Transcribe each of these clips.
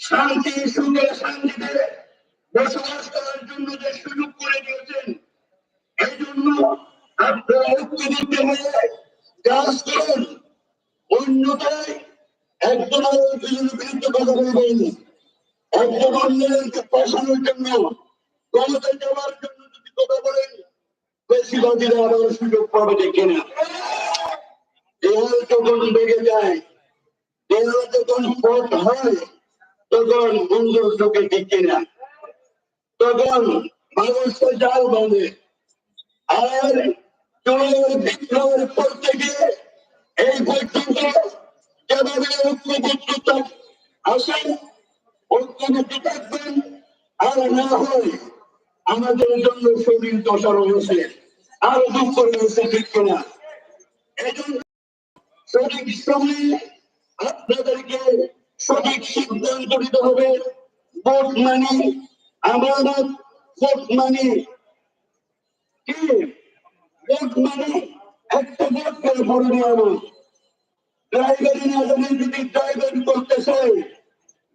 শান্তি সুখে শান্তিতে বসবাস করার জন্য যে সুযোগ করে দিয়েছেন এই জন্য আপনারা ঐক্যবদ্ধ হয়ে কাজ করুন অন্যথায় একজন কথা বলবেন একজন অন্যদেরকে ফাঁসানোর জন্য ক্ষমতায় যাওয়ার জন্য যদি কথা বলেন বেশিরভাগীরা আবার সুযোগ পাবে দেখে যখন বেড়ে যায় দেওয়াল যখন পথ হয়, তখন বন্ধুর চোখে দেখে না। তখন মানুষকে জাল বাঁধে। আর পর থেকে এই পর্যন্ত যেভাবে ঐক্যবদ্ধ আসেন, ঐক্যবদ্ধ থাকবেন, আর না হয় আমাদের জন্য শরীর দশা রয়েছে আরও দুঃখ রয়েছে ঠিক না এই জন্য সঠিক সময়ে আপনাদেরকে সঠিক সিদ্ধান্ত নিতে হবে। ভোট মানে আমানত, ভোট মানে কি? ভোট মানে একটা ভোট করে নেওয়া ড্রাইভারি না জানে যদি ড্রাইভার করতে চায়,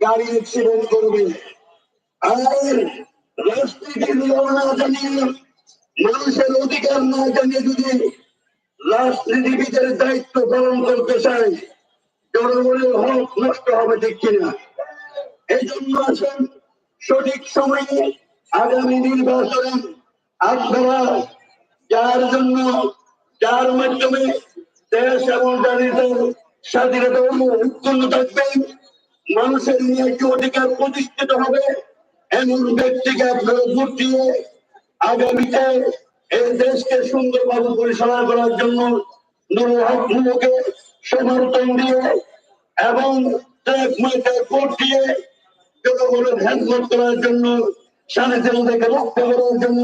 গাড়ি অ্যাক্সিডেন্ট করবে। আর নিয়ম না জানিয়ে, মানুষের অধিকার না জানিয়ে যদি রাজনীতিবিদের দায়িত্ব পালন করতে চায় জনগণের হক নষ্ট হবে ঠিক কিনা? এই জন্য আসেন, সঠিক সময়ে আগামী নির্বাচনে আপনারা যার জন্য, যার মাধ্যমে দেশ এবং জাতির স্বাধীনতা উৎপন্ন থাকবে, মানুষের নিয়ে একটি অধিকার প্রতিষ্ঠিত হবে, এমন ব্যক্তিকে আপনারা ভোট দিয়ে আগামীতে এই দেশকে সুন্দরভাবে পরিচালনা করার জন্য নুরুকে সমর্থন দিয়ে এবং করার জন্য রক্ষা করার জন্য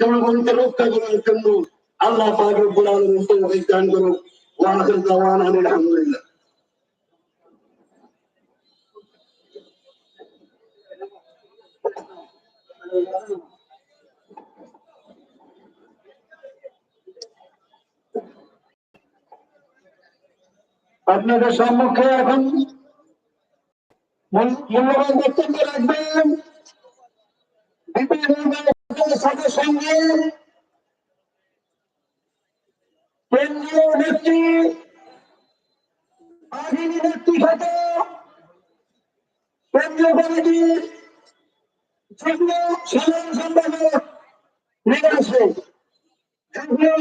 জনগণকে রক্ষা করার জন্য আল্লাহ আলহামদুলিল্লাহ আপনাদের সম্মুখে এখন মূল- মূল্যবান বক্তব্য রাখবেন। সাথে সঙ্গে কেন্দ্রীয় নেত্রী খাতে কেন্দ্রীয় কমিটির যুগ্ম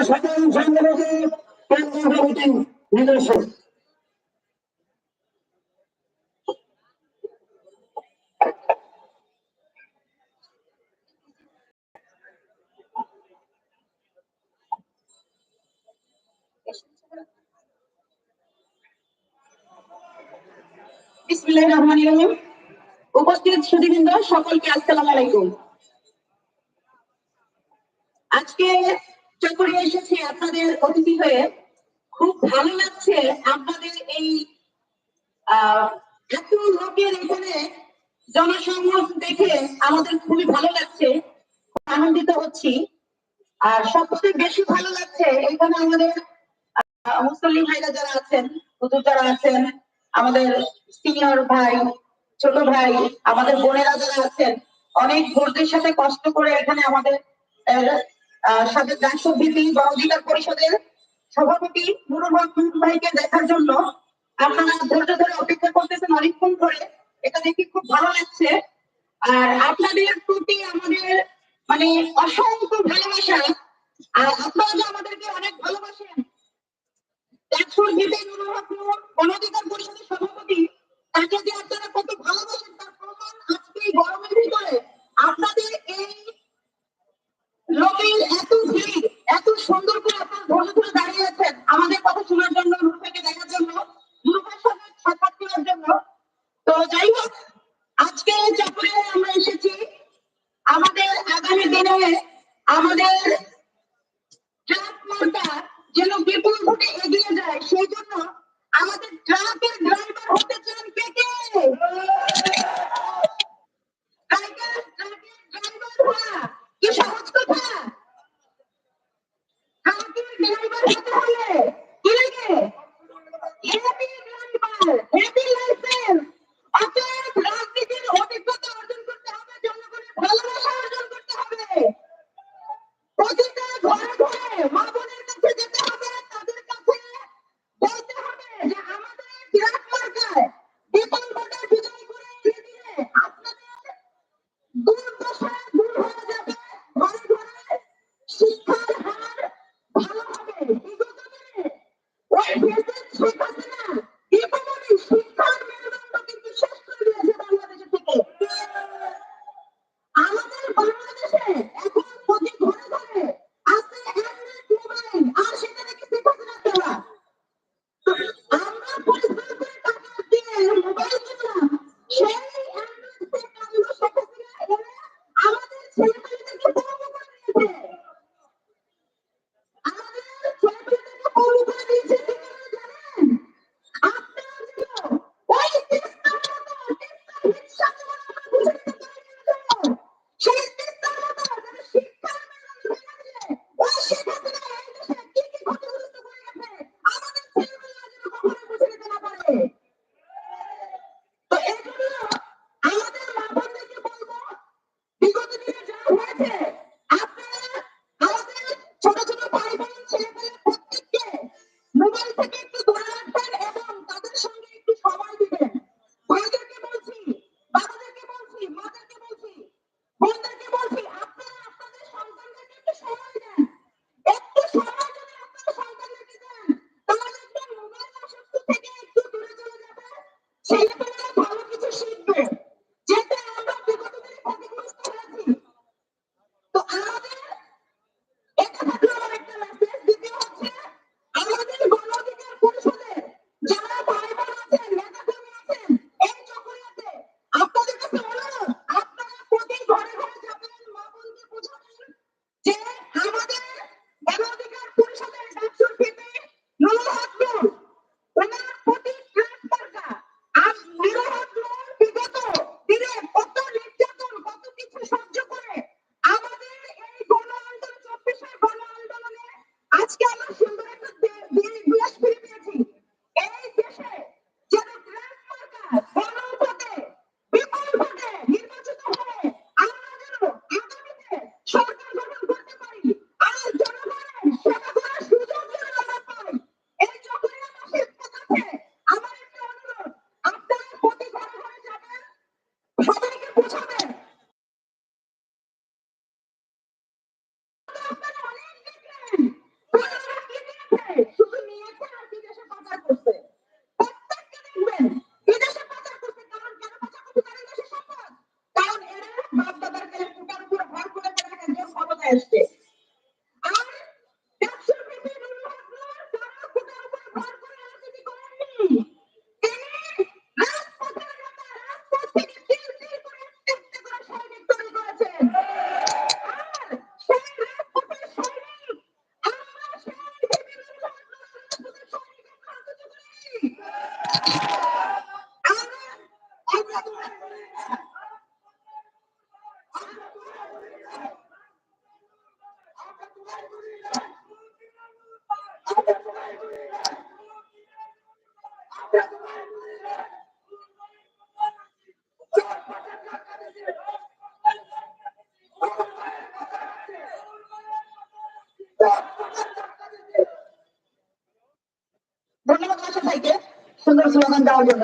সাধারণ রহিম উপস্থিত সকলকে আসসালামু আলাইকুম। আজকে চকরিয়া এসেছি আপনাদের অতিথি হয়ে। খুব ভালো লাগছে আপনাদের এই এত লোকের এখানে জনসংযোগ দেখে আমাদের খুবই ভালো লাগছে। আনন্দিত হচ্ছি। আর সবচেয়ে বেশি ভালো লাগছে এখানে আমাদের মুসলিম ভাইরা যারা আছেন, হুজুর যারা আছেন আমাদের সিনিয়র ভাই, ছোট ভাই, আমাদের বোনেরা যারা আছেন, অনেক ধৈর্যের সাথে কষ্ট করে এখানে আমাদের সাথে রাষ্ট্রবিধি বা অধিকার পরিষদের সভাপতি নুরুল ভাইকে দেখার জন্য আপনারা ধৈর্য ধরে অপেক্ষা করতেছেন অনেকক্ষণ ধরে। এটা দেখে খুব ভালো লাগছে। আর আপনাদের প্রতি আমাদের মানে অসংখ্য ভালোবাসা। আর আপনারা যে আমাদেরকে অনেক ভালোবাসেন তাকে আপনারা কত ভালোবাসেন তার আপনাদের এই Good ধন্যবাদ আশা ভাইকে। সুন্দর স্লোগান দেওয়ার জন্য।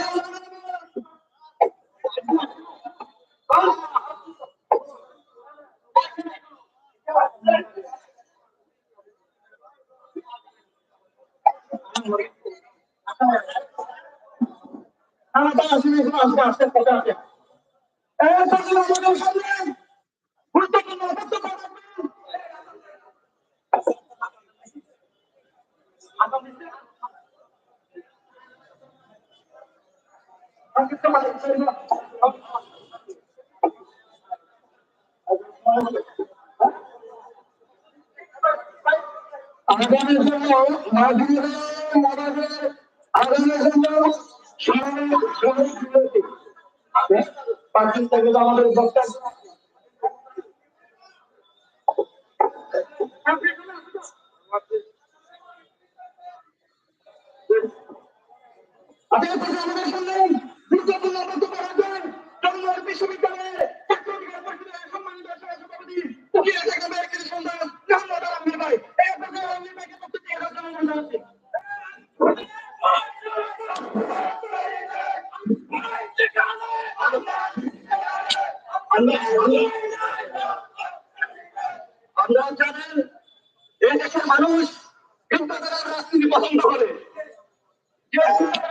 মাঝে আসতে কথা আছে গুরুত্বপূর্ণ বক্তব্য আগামী জন্য আগামী জন্য পার্কিং থাকবে তো আমাদের ডক্টর আচ্ছা, আপনি আমাদের সামনে Thank you.